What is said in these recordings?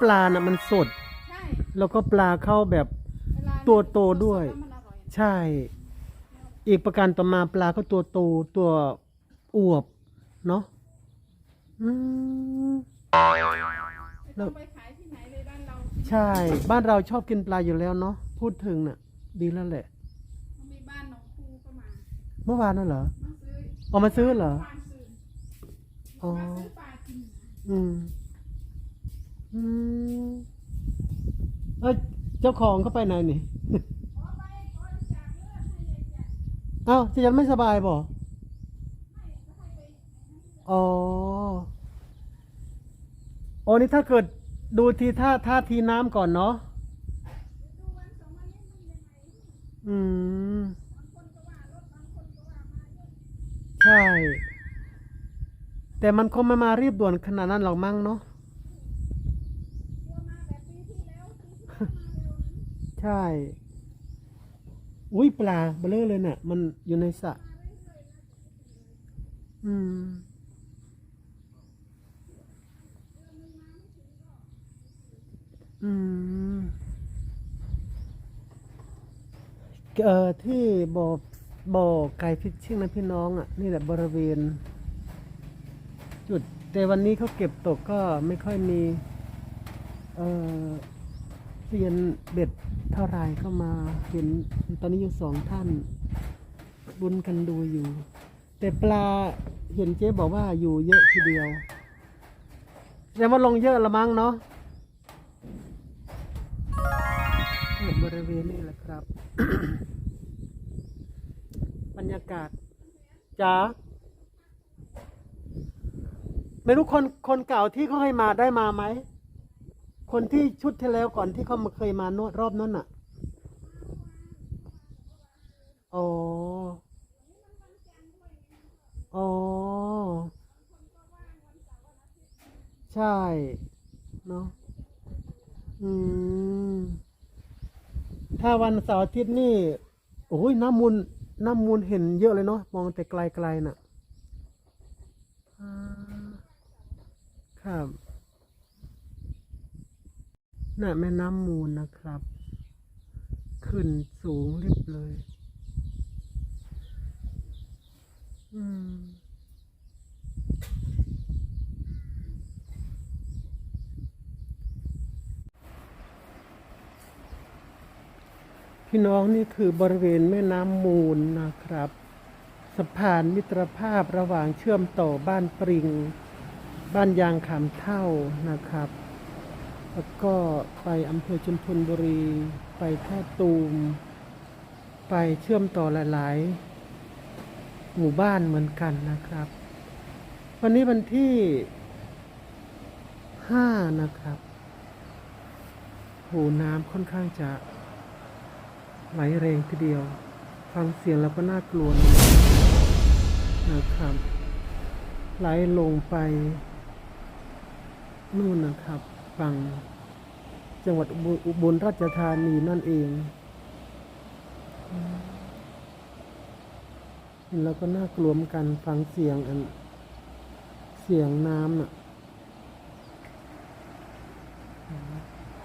ปลาน่ะมันสด ใช่แล้วก็ปลาเข้าแบบเวลาตัวโตด้วยสๆแล้มันอร่อยใช่ อีกประการต่อมาปลาก็ตัวโตตัวอวบ เนาะอืม ไม่ต้องไปขายที่ไหนเลยบ้านเรา ใช่ บ้านเราชอบกินปลาอยู่แล้วเนาะพูดถึงน่ะ ดีแล้วแหละ มีบ้านหนองคูก็มา เมื่อวานน่ะเหรอมาซื้อออกมาซื้อเหรอบ้านซื้ออ๋อ มาซื้อปลากินนะอืม อืมเอ้ยเจ้าของเขาไปไหนนี่ขอไปขอจากเลือดให้ยายแจกเอ้าจะยังไม่สบายบ่อ๋อโอ้นี่ถ้าเกิดดูทีท่าท่าทีน้ำก่อนเนาะดูวันสองวันนี้มันยังไงอืมบางคนก็ว่ารถบางคนก็ว่ามาเยอะใช่ แต่มันคงไม่มารีบด่วนขนาดนั้นหรอกมั้งเนาะ กลัวมาแบบปีที่แล้วปีที่แล้วมาเร็วนะ ใช่ อุ้ยปลาเบลอเลยเนี่ยมันอยู่ในสระอืม อืมเอ่อที่บ่อบ่อไก่ฟิชชิ่งนะพี่น้องอะ นี่แหละบริเวณ จุดแต่วันนี้เขาเก็บตกก็ไม่ค่อยมี เอ่อ เรียนเบ็ดเท่าไรก็มาเห็นตอนนี้อยู่สองท่านบุญกันดูอยู่ แต่ปลาเห็นเจ๊บอกว่าอยู่เยอะทีเดียวแต่ว่าลงเยอะละมั้งเนาะเนี่ยบริเวณนี้แหละครับ บรรยากาศจ๋าไม่รู้คนคนเก่าที่เขาให้มาได้มาไหม คนที่ชุดที่แล้วก่อนที่เขามาเคยมานวดรอบนั้นน่ะ อ๋อ อ๋อ ใช่ เนาะ อืม ถ้าวันเสาร์อาทิตย์นี่ โอ้ยน้ำมูล น้ำมูลเห็นเยอะเลยเนาะ มองแต่ไกลๆน่ะอ่าครับ น่ะแม่น้ำมูลนะครับ ขึ้นสูงริบเลย อืมพี่น้องนี่คือบริเวณแม่น้ำมูลนะครับ สะพานมิตรภาพระหว่างเชื่อมต่อบ้านปริง บ้านยางขามเท่านะครับ แล้วก็ไปอำเภอชุมพลบุรี ไปท่าตูม ไปเชื่อมต่อหลาย ๆ หมู่บ้านเหมือนกันนะครับ วันนี้วันที่ห้านะครับโหน้ำค่อนข้างจะไหลแรงทีเดียว ฟังเสียงแล้วก็น่ากลัวนะครับ ไหลลงไป นู่นนะครับ ฝั่ง จังหวัดอุบลอุบลราชธานีนั่นเองเห็นแล้วก็น่ากลัวมกันฟังเสียงอัน เสียงน้ำอะ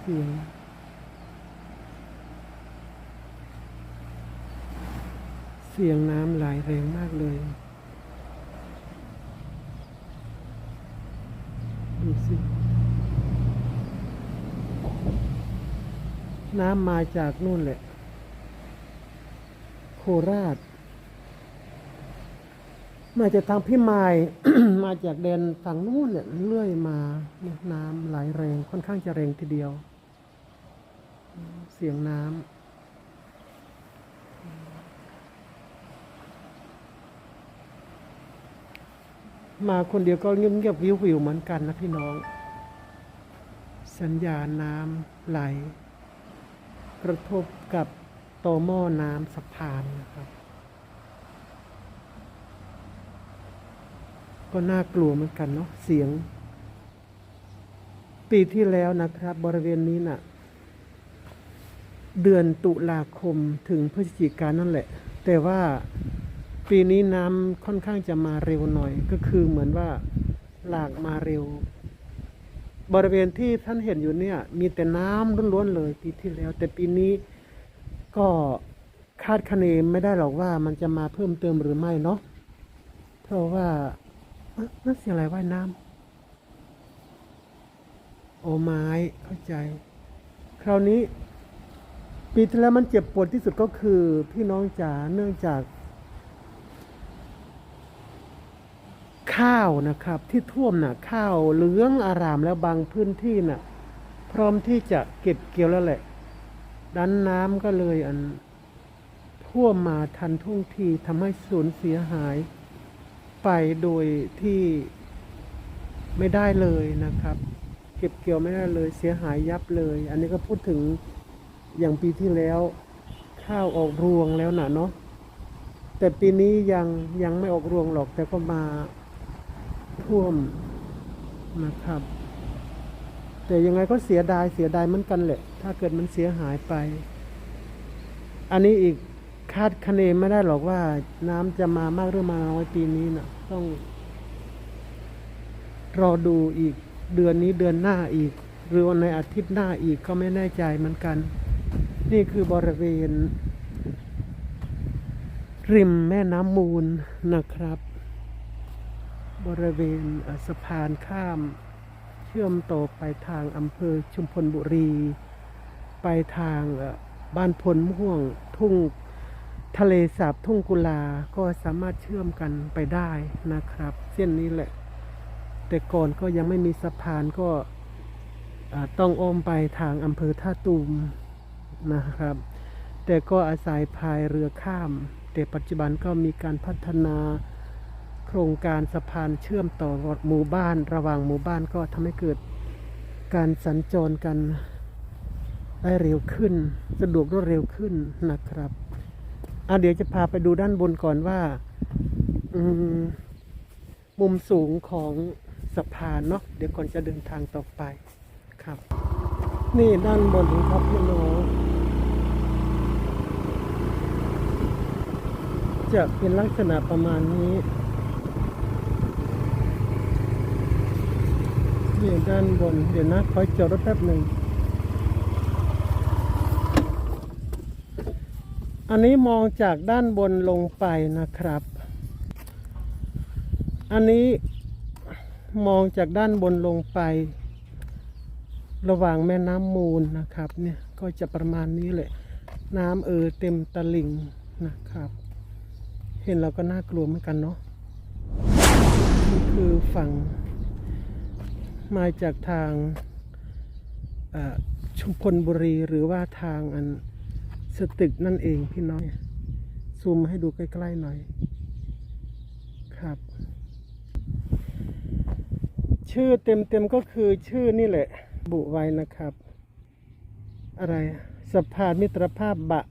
เสียงเสียงน้ำไหลแรงมากเลย ดูสิ น้ำมาจากนู่นแหละ โคราช มาจากทางพี่มาย มาจากแดนฝั่งนู่นเนี่ยเลื่อยมาเนี่ยน้ำไหลแรงค่อนข้างจะแรงทีเดียว เสียงน้ำมาคนเดียวก็เงียบๆวิวๆเหมือนกันนะพี่น้อง สัญญาณน้ำไหล กระทบกับโตอหม้อน้ำสะพานนะครับ ก็น่ากลัวเหมือนกันเนาะเสียง ปีที่แล้วนะครับ บริเวณนี้น่ะ เดือนตุลาคมถึงพฤศจิกายนนั่นแหละ แต่ว่าปีนี้น้ำค่อนข้างจะมาเร็วหน่อย ก็คือเหมือนว่าหลากมาเร็ว บริเวณที่ท่านเห็นอยู่เนี่ย มีแต่น้ำล้วนๆเลยปีที่แล้ว แต่ปีนี้ก็คาดคะเนไม่ได้หรอกว่ามันจะมาเพิ่มเติมหรือไม่เนาะเพราะว่านั่นเสียงอะไรว่ายน้ำโอไม้เข้าใจ คราวนี้ ปีที่แล้วมันเจ็บปวดที่สุดก็คือ พี่น้องจ๋าเนื่องจาก ข้าวนะครับที่ท่วมน่ะข้าวเหลืองอารามแล้วบางพื้นที่น่ะ พร้อมที่จะเก็บเกี่ยวแล้วแหละ ดันน้ำก็เลยอันท่วมมาทันท่วงทีทำให้สูญเสียหาย ไปโดยที่ไม่ได้เลยนะครับ เก็บเกี่ยวไม่ได้เลยเสียหายยับเลย อันนี้ก็พูดถึงอย่างปีที่แล้ว ข้าวออกรวงแล้วนะเนาะแต่ปีนี้ยังยังไม่ออกรวงหรอกแต่ก็มา ท่วมนะครับ แต่ยังไงก็เสียดายเสียดายเหมือนกันแหละ ถ้าเกิดมันเสียหายไป อันนี้อีกคาดคะเนไม่ได้หรอกว่า น้ำจะมามากหรือมาน้อยปีนี้นะต้องรอดูอีกเดือนนี้เดือนหน้าอีก หรือวันในอาทิตย์หน้าอีกก็ไม่แน่ใจเหมือนกัน นี่คือบริเวณ ริมแม่น้ำมูลนะครับ บริเวณสะพานข้าม เชื่อมต่อไปทางอำเภอชุมพลบุรี ไปทางบ้านพลม่วงทุ่งทะเลสาบทุ่งกุลา ก็สามารถเชื่อมกันไปได้นะครับ เส้นนี้แหละ แต่ก่อนก็ยังไม่มีสะพานก็ต้องอ้อมไปทางอำเภอท่าตูมนะครับ แต่ก็อาศัยพายเรือข้าม แต่ปัจจุบันก็มีการพัฒนา ครงการสะพานเชื่อมต่อหมู่บ้านระหว่างหมู่บ้านก็ทำให้เกิดการสัญจรกันได้เร็วขึ้น สะดวกรวดเร็วขึ้นนะครับอะเดี๋ยวจะพาไปดูด้านบนก่อนว่ามมุมสูงของสะพานเนาะเดี๋ยวก่อนจะเดินทางต่อไปครับ นี่ด้านบนครับพี่น้องจะเป็นลักษณะประมาณนี้ นี่ด้านบน เดี๋ยวนะขอจอดรถแป๊บหนึ่ง อันนี้มองจากด้านบนลงไปนะครับ อันนี้มองจากด้านบนลงไป ระหว่างแม่น้ำมูลนะครับ เนี่ยก็จะประมาณนี้แหละ น้ำเออเต็มตลิ่งนะครับ เห็นเราก็น่ากลัวเหมือนกันเนาะนี่คือฝั่ง มาจากทางชุมพลบุรีหรือว่าทางอันสตึกนั่นเองพี่น้องซูมให้ดูใกล้ๆหน่อยครับ ชื่อเต็มๆก็คือชื่อนี่แหละ บุไว้นะครับ อะไรสะพานมิตรภาพบะ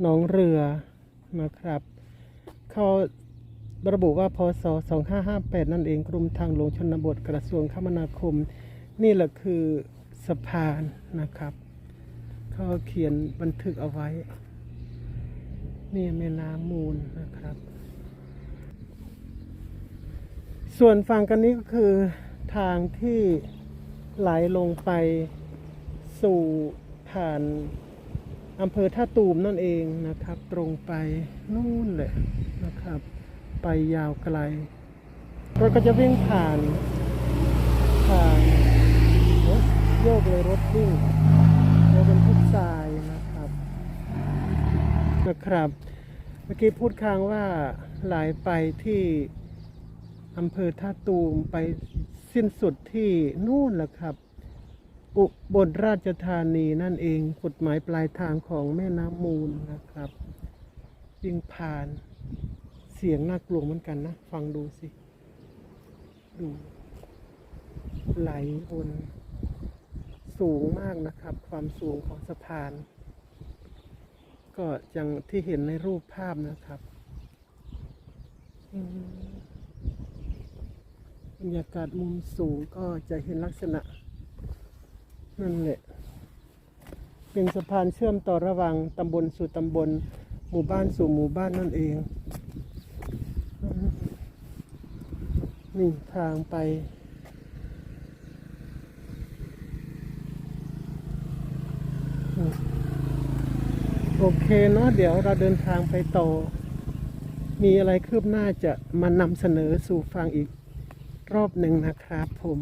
หนองเรือนะครับ เขา ระบุว่าพศ 2558 นั่นเองกรมทางหลวงชนบทกระทรวงคมนาคม นี่แหละคือสะพานนะครับเขาเขียนบันทึกเอาไว้ นี่แม่น้ำมูลนะครับ ส่วนฝั่งกันนี้ก็คือทางที่ไหลลงไปสู่ผ่านอำเภอท่าตูมนั่นเองนะครับ ตรงไปนู่นเลยนะครับ ไปยาวไกลรถก็จะวิ่งผ่านผ่านโยโยกเลยรถวิ่งเรถบรรทุกทรายนะครับนะครับ เมื่อกี้พูดค้างว่าไหลไปที่อำเภอท่าตูมไปสิ้นสุดที่นู่นแหละครับ อุบลราชธานีนั่นเองกฎหมายปลายทางของแม่น้ำมูลนะครับวิ่งผ่าน สียงน่ากลัวเหมือนกันนะ ฟังดูสิ ดู ไหลบนสูงมากนะครับ ความสูงของสะพาน ก็อย่างที่เห็นในรูปภาพนะครับอืมบรรยากาศมุมสูงก็จะเห็นลักษณะ นั่นแหละ เป็นสะพานเชื่อมต่อระหว่างตำบลสู่ตำบล หมู่บ้านสู่หมู่บ้านนั่นเอง นี่ทางไป โอเคเนาะเดี๋ยวเราเดินทางไปต่อ มีอะไรคืบหน้าจะมานำเสนอสู่ฟังอีกรอบหนึ่งนะครับผม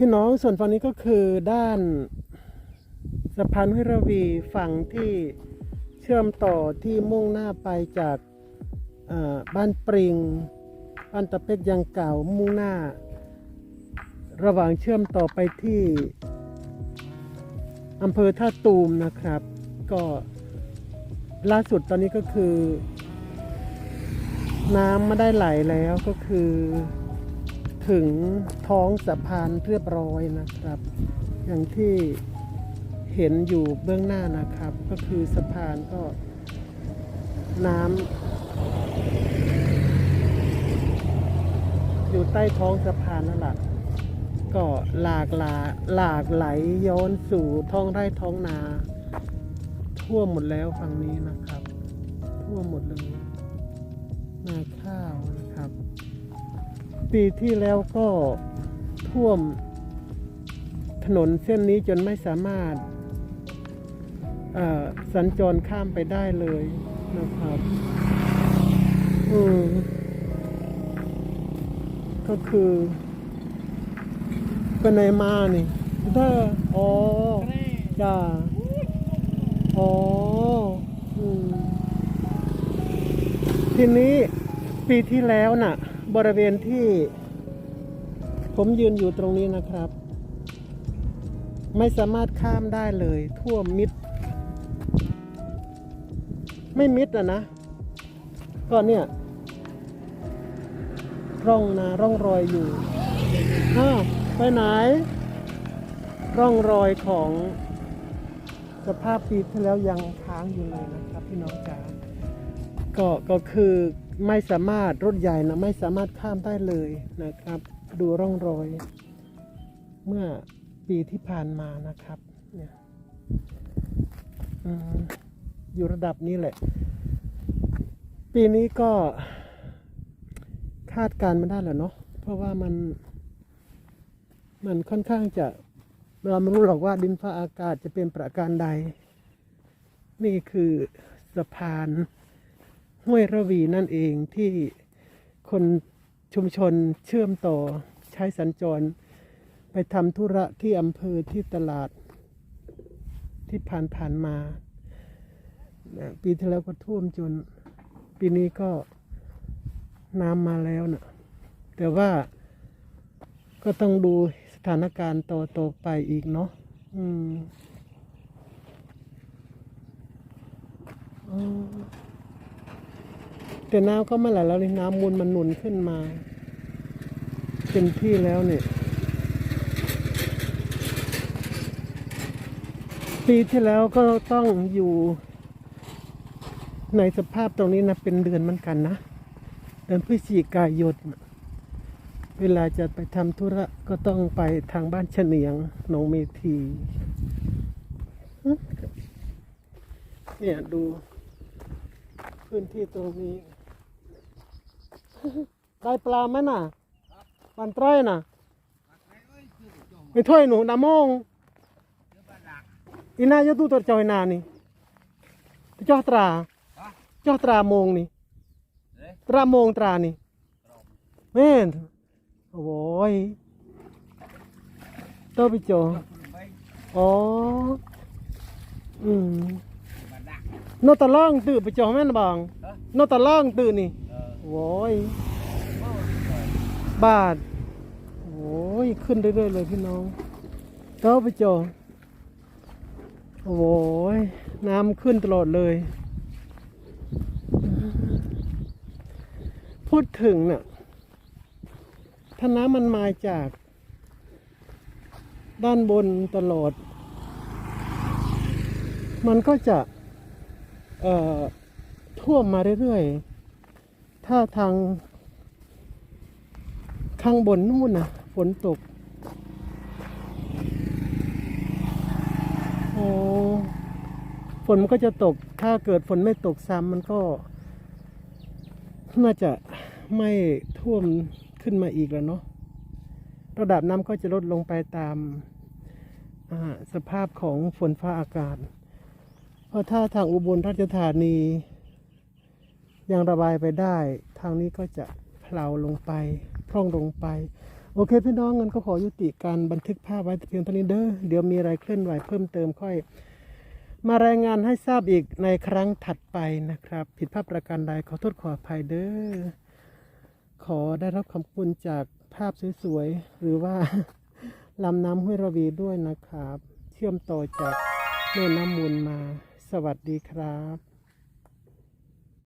พี่น้องส่วนฝั่งนี้ก็คือด้านสะพานห้วยระวีฝั่งที่เชื่อมต่อที่มุ่งหน้าไปจากบ้านปริงบ้านตะเป็กยังเก่ามุ่งหน้า ระหว่างเชื่อมต่อไปที่อำเภอท่าตูมนะครับ ก็ล่าสุดตอนนี้ก็คือ น้ำไม่ได้ไหลแล้วก็คือ ถึงท้องสะพานเรียบร้อยนะครับ อย่างที่เห็นอยู่เบื้องหน้านะครับ ก็คือสะพานก็น้ำอยู่ใต้ท้องสะพานนั่นแหละก็หลากหลาหลากไหลย้อนสู่ท้องไร่ท้องนา ทั่วหมดแล้วฝั่งนี้นะครับ ทั่วหมดเลยนาข้าวน ปีที่แล้วก็ท่วมถนนเส้นนี้จนไม่สามารถสัญจรข้ามไปได้เลยนะครับอืก็คือก็ในมานี่ถ้าอ๋อจ้าอ๋อทีนี้ปีที่แล้วน่ะ บริเวณที่ผมยืนอยู่ตรงนี้นะครับ ไม่สามารถข้ามได้เลยท่วมมิด ไม่มิดอะนะ ก็เนี่ย ร่องนาร่องรอยอยู่อ้าวไปไหน ร่องรอยของสภาพปีที่แล้วยังค้างอยู่เลยนะครับพี่น้องจ๋าก็ก็คือ ไม่สามารถรถใหญ่นะไม่สามารถข้ามได้เลยนะครับ ดูร่องรอย เมื่อปีที่ผ่านมานะครับเนี่ยอยู่ระดับนี้แหละ ปีนี้ก็คาดการณ์ไม่ได้แหละเนาะเพราะว่ามัน มันค่อนข้างจะเราไม่รู้หรอกว่าดินฟ้าอากาศจะเป็นประการใด นี่คือสะพาน ห้วยระวีนั่นเองที่คนชุมชนเชื่อมต่อใช้สัญจร ไปทำธุระที่อำเภอที่ตลาดที่ผ่านผ่านๆมา ปีที่แล้วก็ท่วมจน ปีนี้ก็น้ำมาแล้วนะแต่ว่าก็ต้องดูสถานการณ์ต่อต่อไปอีกเนาะอืมอืม แต่น้ำก็ไม่ไหลแล้วเลยน้ำมูลมันหนุนขึ้นมาเต็มที่แล้วเนี่ยปีที่แล้วก็ต้องอยู่ ในสภาพตรงนี้นะเป็นเดือนเหมือนกันนะเดือนพฤศจิกายนเวลาจะไปทำธุระก็ต้องไปทางบ้านเฉนียงหนองเมทีเนี่ยดูพื้นที่ตรงนี้ ได้ปลาไหมน่ะปันไต้อยน่ะไม่ถ้วยหนูดามงอีน่าจะตู้ตัวจอยนานี่จอตราจอตรามงนี่ตรามงตรานี่แม่นโอ้ยตัวไปโจอ๋ออืมโนตะล่องตื่นไปจอแม่นบางโนตะล่องตื่นนี่ โว้ยบาทโอ้ยขึ้นเรื่อยๆเลยพี่น้องเต้าไปจอโว้ยน้ำขึ้นตลอดเลย พูดถึงเนี่ยถ้าน้ำมันมาจาก ด้านบนตลอด มันก็จะท่วมมาเรื่อยๆ ถ้าทาง ข้างบนนู่นนะฝนตก โอ้ฝนมันก็จะตก ถ้าเกิดฝนไม่ตกซ้ำมันก็ น่าจะไม่ท่วมขึ้นมาอีกแล้วเนาะ ระดับน้ำก็จะลดลงไปตามสภาพของฝนฟ้าอากาศ เพราะถ้าทางอุบลราชธานี ยังระบายไปได้ ทางนี้ก็จะเพลาลงไป พร่องลงไป โอเคพี่น้องงั้นก็ขอยุติการบันทึกภาพไว้เพียงเท่านี้เด้อเดี๋ยวมีอะไรเคลื่อนไหวเพิ่มเติมค่อย มารายงานให้ทราบอีกในครั้งถัดไปนะครับ ผิดพลาดประการใดขอโทษขออภัยเด้อขอได้รับคำคุณจากภาพสวยๆหรือว่าลำน้ำห้วยระวีด้วยนะครับ เชื่อมต่อจากแม่น้ำมูลมา สวัสดีครับ